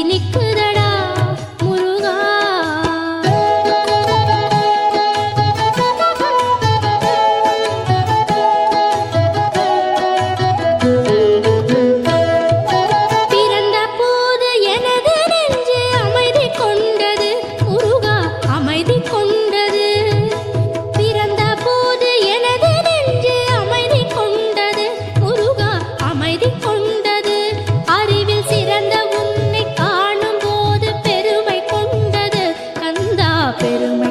மதிலுக்கு பெருமை